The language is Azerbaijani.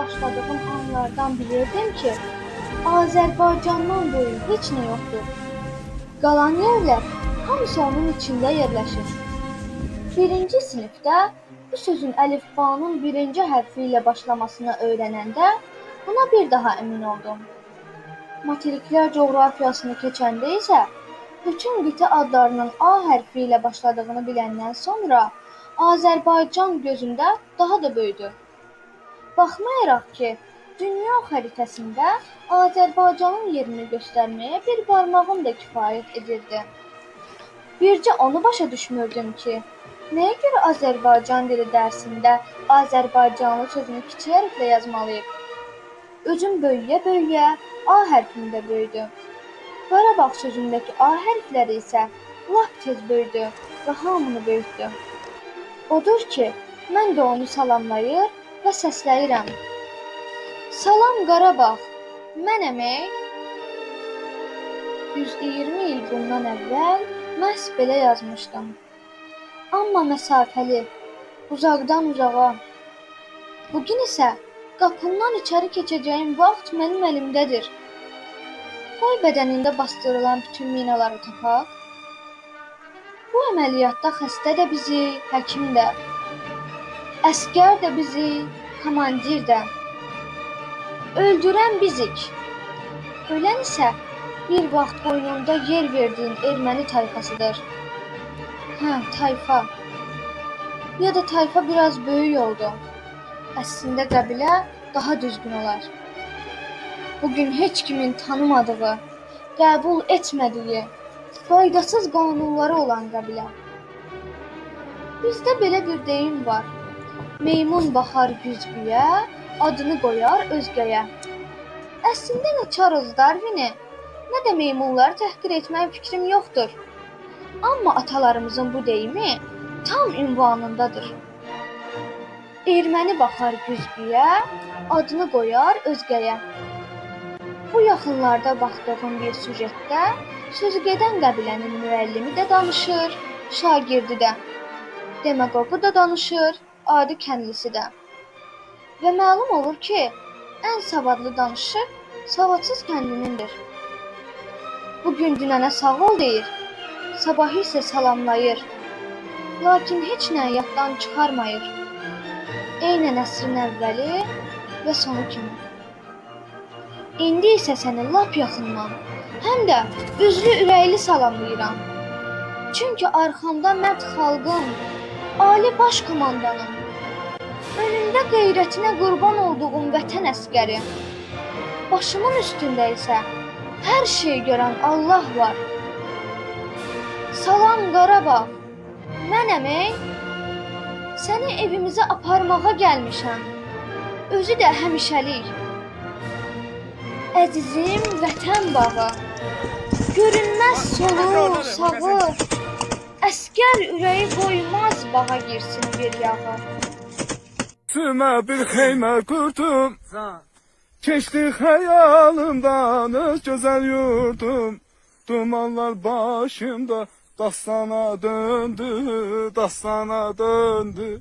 başladığım anlardan bilirdim ki, Azərbaycandan böyük heç nə yoxdur. Qalan yerlər hamısı onun içində yerləşir. Birinci sinifdə bu sözün əlifbanın birinci hərfi ilə başlamasını öyrənəndə buna bir daha əmin oldum. Materiklər coğrafiyasını keçəndə isə bütün qitə adlarının A hərfi ilə başladığını biləndən sonra Azərbaycan gözümdə daha da böyüdü. Baxmayaraq ki, dünya xəritəsində Azərbaycanın yerini göstərməyə bir barmağım da kifayət edirdi. Bircə onu başa düşmürdüm ki, nəyə görə Azərbaycan dili dərsində Azərbaycanlı sözünü kiçik hərflə yazmalıyıq? Özüm böyüyə-böyüyə A hərfində böyüdü. Qarabağ sözündəki A hərfləri isə lap tez böyüdü və hamını böyütdü. Odur ki, mən də onu salamlayır və səsləyirəm. Salam Qarabağ, mənəm ey. 120 il bundan əvvəl məhz belə yazmışdım. Amma məsafəli, uzaqdan uzağa. Bu gün isə qapından içəri keçəcəyim vaxt mənim əlimdədir. Qoy bədənində bastırılan bütün minaları tapaq. Bu əməliyyatda xəstə də bizi, həkim də, əskər də bizi, komandir də. Öldürən bizik. Ölən isə bir vaxt qoynunda yer verdiyin erməni tayfasıdır. Hə, tayfa. Ya da tayfa biraz böyük oldu. Əslində qəbilə daha düzgün olar. Bugün heç kimin tanımadığı, qəbul etmədiyi, faydasız qanunları olan qəbilə. Bizdə belə bir deyim var. Meymun baxar güzgüyə, adını qoyar özgəyə. Əslində nə Charles Darwini, nə də meymunları təhqir etmək fikrim yoxdur. Amma atalarımızın bu deyimi tam ünvanındadır. Erməni baxar güzgüyə, adını qoyar özgəyə. Bu yaxınlarda baxdığım bir süjetdə sözügedən qəbilənin müəllimi də danışır, şagirdi də. Demaqoqu da danışır, adi kəndlisi də. Və məlum olur ki, ən savadlı danışıq savadsız kəndinindir. Bu gün dünənə sağ ol deyir, sabahı isə salamlayır. Lakin heç nə yaddan çıxarmayır. Eynən əsrin əvvəli və sonu kimi. İndi isə səni lap yaxından, həm də üzlü ürəkli salamlayıram. Çünki arxamda mərd xalqım, ali baş komandanım. Önündə qeyrətinə qurban olduğum vətən əskəri. Başımın üstündə isə hər şey görən Allah var. Salam Qarabağ. Mənəm ey. Səni evimizə aparmağa gəlmişəm. Özü də həmişəlik. Əzizim vətən bağı. Görünməz solu, sağı. Əskər ürəyi qoymaz bağa girsin bir yağı. Üstüme bir xeymə qurdum Keçdi xəyalımdan öz gözəl yurdum. Dumanlar başımda Dastana döndü, dastana döndü